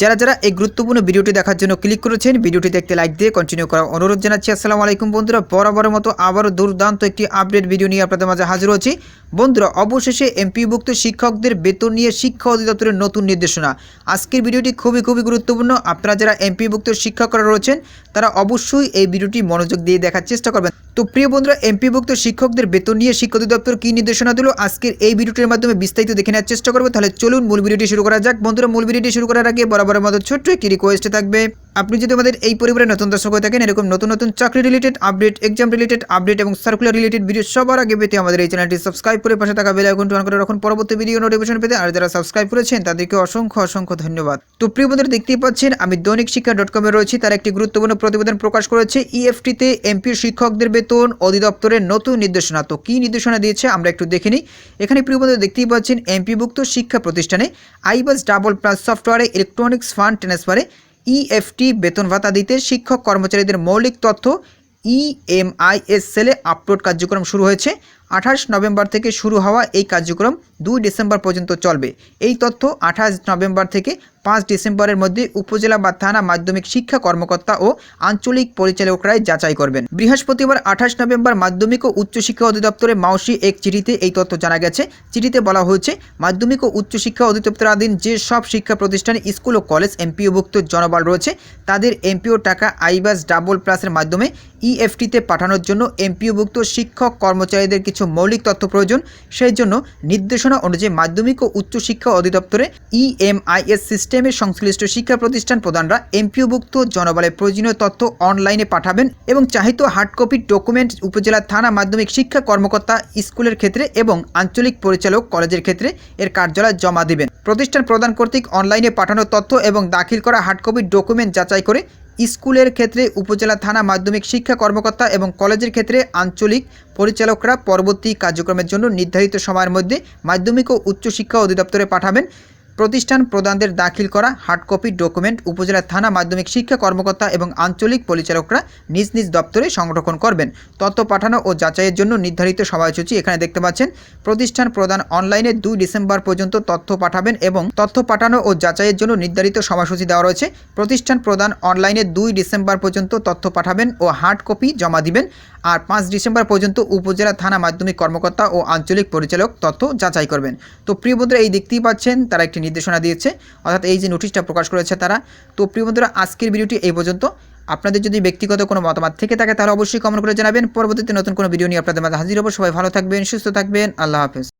যারা যারা এই গুরুত্বপূর্ণ ভিডিওটি দেখার জন্য ক্লিক করেছেন, ভিডিওটি দেখতে লাইক দিয়ে কন্টিনিউ করার অনুরোধ জানাচ্ছি। আসসালামু আলাইকুম বন্ধুরা, বরাবরের মতো আবারও দুর্দান্ত একটি আপডেট ভিডিও নিয়ে আপনাদের মাঝে হাজির হচ্ছি বন্ধুরা, অবশেষে এমপিভুক্ত শিক্ষকদের বেতন নিয়ে শিক্ষা অধিদপ্তরের নতুন নির্দেশনা। আজকের ভিডিওটি খুবই খুবই গুরুত্বপূর্ণ। আপনারা যারা এমপিভুক্ত শিক্ষকরা রয়েছেন, তারা অবশ্যই এই ভিডিওটি মনোযোগ দিয়ে দেখার চেষ্টা করবেন। তো প্রিয় বন্ধুরা, এমপিভুক্ত শিক্ষকদের বেতন নিয়ে শিক্ষা অধিদপ্তর কী নির্দেশনা দিল? আজকের এই ভিডিওটির মাধ্যমে বিস্তারিত দেখে নেওয়ার চেষ্টা করব। তাহলে চলুন মূল ভিডিওটি শুরু করা যাক। বন্ধুরা, মূল ভিডিওটি শুরু করার আগে বরাবরের মতো ছোট্ট একটি রিকোয়েস্টে থাকবে। আপনি যদি আমাদের এই পরিবারের নতুন দর্শক হয়ে থাকেন, এরকম নতুন নতুন চাকরি related update exam related update এবং সার্কুলার রিলেটেড ভিডিও সবার আগে পেতে আমাদের এই চ্যানেলটি সাবস্ক্রাইব করে পাশে থাকা বেল আইকনটি অন করে রাখুন। পরবর্তী ভিডিও নোটিফিকেশন পেতে আর যারা সাবস্ক্রাইব করেছেন, তাদেরকে অসংখ্য অসংখ্য ধন্যবাদ। তো প্রিয় বন্ধুরা, দেখতেই পাচ্ছেন, আমি দৈনিক শিক্ষা ডট কমে রয়েছি। তার একটি গুরুত্বপূর্ণ প্রতিবেদন প্রকাশ করেছে E ইএফটিতে এমপি শিক্ষকদের বেতন অধিদপ্তরের নতুন নির্দেশনা। তো কী নির্দেশনা দিয়েছে, আমরা একটু দেখে নিই। এখানে প্রিয় বন্ধুরা, দেখতেই পাচ্ছেন এমপিভুক্ত শিক্ষা প্রতিষ্ঠানে আইবাস ডাবল প্লাস সফটওয়্যারে ইলেকট্রনিক্স ফান্ড ট্রান্সফারে ইএফটি বেতন ভাতা দিতে শিক্ষক কর্মচারীদের মৌলিক তথ্য E ইএমআইএস সেলে আপলোড কার্যক্রম শুরু হয়েছে। আঠাশ নভেম্বর থেকে শুরু হওয়া এই কার্যক্রম দুই ডিসেম্বর পর্যন্ত চলবে। এই তথ্য আঠাশ নভেম্বর থেকে পাঁচ ডিসেম্বরের মধ্যে উপজেলা বা থানা মাধ্যমিক শিক্ষা কর্মকর্তা ও আঞ্চলিক পরিচালকরাই যাচাই করবেন। বৃহস্পতিবার আঠাশ নভেম্বর মাধ্যমিক ও উচ্চশিক্ষা অধিদপ্তরের মাউসি এক চিঠিতে এই তথ্য জানা গেছে। চিঠিতে বলা হয়েছে, মাধ্যমিক ও উচ্চশিক্ষা অধিদপ্তরাধীন যে সব শিক্ষা প্রতিষ্ঠানে, স্কুল ও কলেজ এমপিওভুক্ত জনবল রয়েছে, তাদের এমপিও টাকা আইবাস ডাবল প্লাসের মাধ্যমে ইএফটিতে পাঠানোর জন্য এমপিওভুক্ত শিক্ষক কর্মচারীদের কিছু মৌলিক তথ্য প্রয়োজন, সেই জন্য নির্দেশনা অনুযায়ী মাধ্যমিক ও উচ্চশিক্ষা অধিদপ্তরে ইএমআইএস সিস্টেমের সংশ্লিষ্ট শিক্ষা প্রতিষ্ঠান প্রধানরা এমপিওভুক্ত জনবলের প্রয়োজনীয় তথ্য অনলাইনে পাঠাবেন এবং চাহিত হার্ড কপি, ডকুমেন্ট উপজেলা থানা মাধ্যমিক শিক্ষা কর্মকর্তা স্কুলের ক্ষেত্রে এবং আঞ্চলিক পরিচালক কলেজের ক্ষেত্রে এর কার্যালয় জমা দিবেন। প্রতিষ্ঠান প্রদান কর্তৃক অনলাইনে পাঠানো তথ্য এবং দাখিল করা হার্ড কপি, ডকুমেন্ট যাচাই করে স্কুলের ক্ষেত্রে উপজেলা থানা মাধ্যমিক শিক্ষা কর্মকর্তা এবং কলেজের ক্ষেত্রে আঞ্চলিক পরিচালকরা পরবর্তী কার্যক্রমের জন্য নির্ধারিত সময়ের মধ্যে মাধ্যমিক ও উচ্চশিক্ষা অধিদপ্তরে পাঠাবেন। প্রতিষ্ঠান প্রদানদের দাখিল করা হার্ড কপি ডকুমেন্ট উপজেলা থানা মাধ্যমিক শিক্ষা কর্মকর্তা এবং আঞ্চলিক পরিচালকরা নিজ নিজ দপ্তরে সংরক্ষণ করবেন। তথ্য পাঠানো ও যাচাইয়ের জন্য নির্ধারিত সময়সূচি এখানে দেখতে পাচ্ছেন। প্রতিষ্ঠান প্রদান অনলাইনে দুই ডিসেম্বর পর্যন্ত তথ্য পাঠাবেন এবং তথ্য পাঠানো ও যাচাইয়ের জন্য নির্ধারিত সময়সূচি দেওয়া রয়েছে। প্রতিষ্ঠান প্রদান অনলাইনে দুই ডিসেম্বর পর্যন্ত তথ্য পাঠাবেন ও হার্ড কপি জমা দিবেন। আর পাঁচ ডিসেম্বর পর্যন্ত উপজেলা থানা মাধ্যমিক কর্মকর্তা ও আঞ্চলিক পরিচালক তথ্য যাচাই করবেন। তো প্রিয় বন্ধুরা, এই দেখতেই পাচ্ছেন, তারা একটি নির্দেশনা দিয়েছে। অর্থাৎ এই যে নোটিশটা প্রকাশ করেছে তারা। তো প্রিয় বন্ধুরা, আজকের ভিডিওটি এই পর্যন্ত। আপনাদের যদি ব্যক্তিগত কোনো মতামত থেকে থাকে, তাহলে অবশ্যই কমেন্ট করে জানাবেন। পরবর্তীতে নতুন কোনো ভিডিও নিয়ে আপনাদের মাঝে হাজির হব। সবাই ভালো থাকবেন, সুস্থ থাকবেন। আল্লাহ হাফেজ।